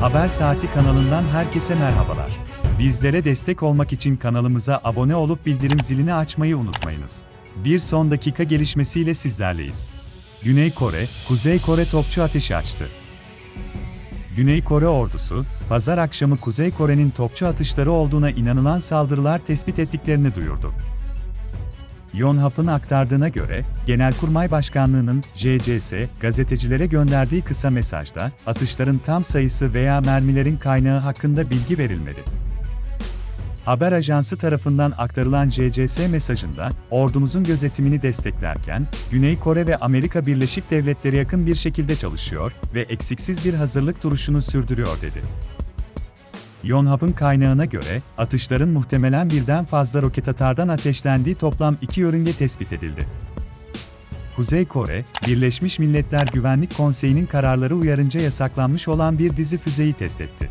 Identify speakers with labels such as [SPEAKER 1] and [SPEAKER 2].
[SPEAKER 1] Haber Saati kanalından herkese merhabalar. Bizlere destek olmak için kanalımıza abone olup bildirim zilini açmayı unutmayınız. Bir son dakika gelişmesiyle sizlerleyiz. Güney Kore, Kuzey Kore topçu ateşi açtı. Güney Kore ordusu, pazar akşamı Kuzey Kore'nin topçu atışları olduğuna inanılan saldırılar tespit ettiklerini duyurdu. Yonhap'ın aktardığına göre, Genelkurmay Başkanlığı'nın JCS gazetecilere gönderdiği kısa mesajda atışların tam sayısı veya mermilerin kaynağı hakkında bilgi verilmedi. Haber ajansı tarafından aktarılan JCS mesajında, ordumuzun gözetimini desteklerken, Güney Kore ve Amerika Birleşik Devletleri yakın bir şekilde çalışıyor ve eksiksiz bir hazırlık duruşunu sürdürüyor dedi. Yonhap'ın kaynağına göre, atışların muhtemelen birden fazla roket atardan ateşlendiği toplam iki yörünge tespit edildi. Kuzey Kore, Birleşmiş Milletler Güvenlik Konseyi'nin kararları uyarınca yasaklanmış olan bir dizi füzeyi test etti.